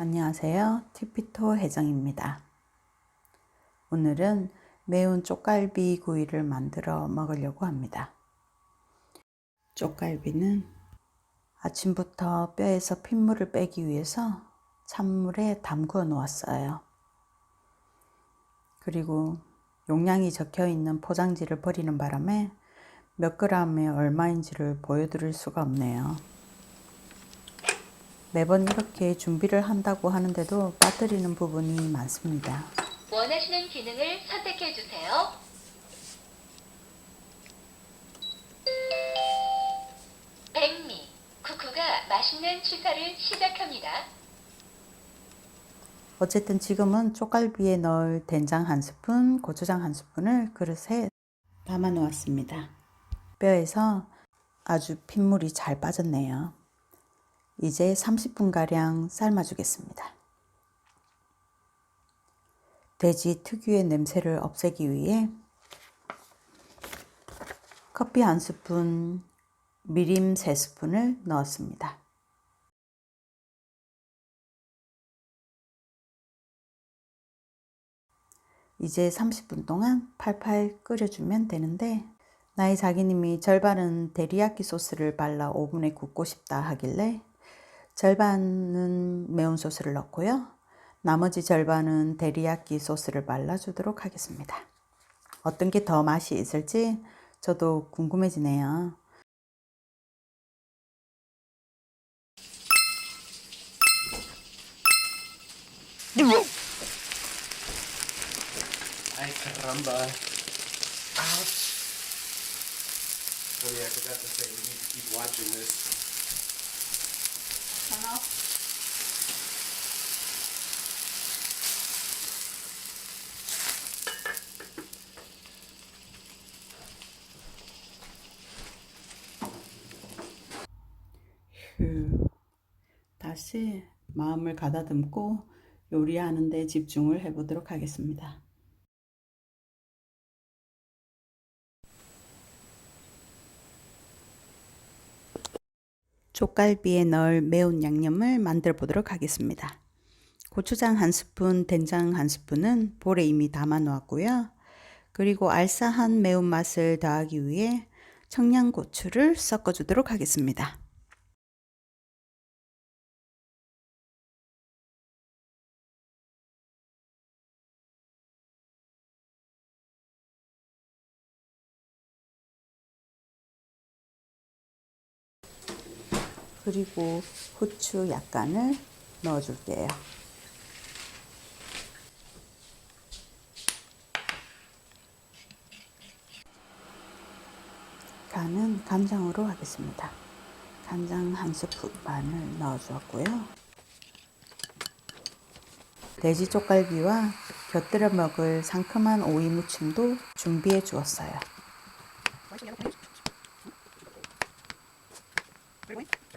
안녕하세요. 티피토 혜정입니다. 오늘은 매운 쪽갈비 구이를 만들어 먹으려고 합니다. 쪽갈비는 아침부터 뼈에서 핏물을 빼기 위해서 찬물에 담그어 놓았어요. 그리고 용량이 적혀 있는 포장지를 버리는 바람에 몇 그램에 얼마인지를 보여드릴 수가 없네요. 매번 이렇게 준비를 한다고 하는데도 빠뜨리는 부분이 많습니다. 원하시는 기능을 선택해 주세요. 백미, 쿠쿠가 맛있는 취사를 시작합니다. 어쨌든 지금은 쪽갈비에 넣을 된장 한 스푼, 고추장 한 스푼을 그릇에 담아 놓았습니다. 뼈에서 아주 핏물이 잘 빠졌네요. 이제 30분가량 삶아주겠습니다. 돼지 특유의 냄새를 없애기 위해 커피 한 스푼, 미림 세 스푼을 넣었습니다. 이제 30분 동안 팔팔 끓여주면 되는데 나의 자기님이 절반은 데리야끼 소스를 발라 오븐에 굽고 싶다 하길래 절반은 매운 소스를 넣고요. 나머지 절반은 데리야끼 소스를 발라주도록 하겠습니다. 어떤 게 더 맛이 있을지 저도 궁금해지네요. Ay, caramba. Ouch. Oh yeah, I forgot to say, we need to keep watching this. 휴, 다시 마음을 가다듬고 요리하는 데 집중을 해보도록 하겠습니다. 쪽갈비에 넣을 매운 양념을 만들어 보도록 하겠습니다. 고추장 한 스푼, 된장 한 스푼은 볼에 이미 담아 놓았고요. 그리고 알싸한 매운맛을 더하기 위해 청양고추를 섞어 주도록 하겠습니다. 그리고 후추 약간을 넣어줄게요. 간은 간장으로 하겠습니다. 간장 한 스푼 반을 넣어주었고요. 돼지 쪽갈비와 곁들여 먹을 상큼한 오이 무침도 준비해 주었어요.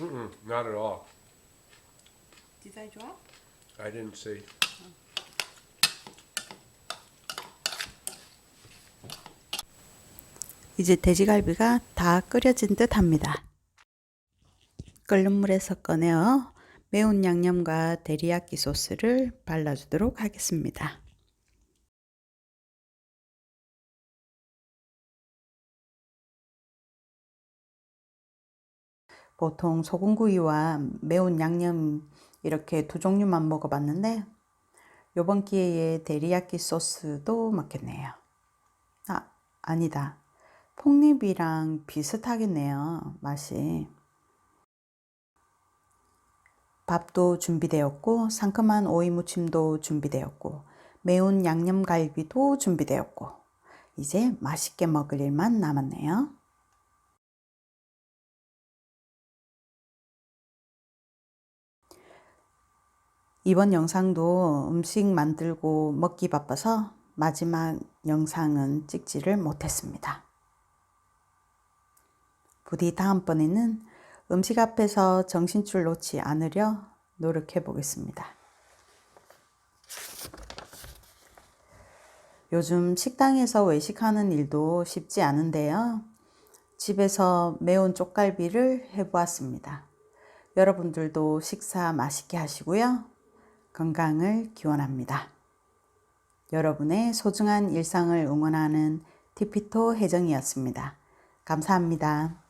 Mm-mm, not at all. Did I drop? I didn't see. 이제 돼지갈비가 다 끓여진 듯 합니다. 끓는 물에서 꺼내어 매운 양념과 데리야끼 소스를 발라주도록 하겠습니다. 보통 소금구이와 매운 양념 이렇게 두 종류만 먹어봤는데 이번 기회에 데리야끼 소스도 먹겠네요. 아, 아니다. 폭립이랑 비슷하겠네요. 맛이. 밥도 준비되었고 상큼한 오이 무침도 준비되었고 매운 양념갈비도 준비되었고 이제 맛있게 먹을 일만 남았네요. 이번 영상도 음식 만들고 먹기 바빠서 마지막 영상은 찍지를 못했습니다. 부디 다음번에는 음식 앞에서 정신줄 놓지 않으려 노력해 보겠습니다. 요즘 식당에서 외식하는 일도 쉽지 않은데요. 집에서 매운 쪽갈비를 해보았습니다. 여러분들도 식사 맛있게 하시고요. 건강을 기원합니다. 여러분의 소중한 일상을 응원하는 티피토 혜정이었습니다. 감사합니다.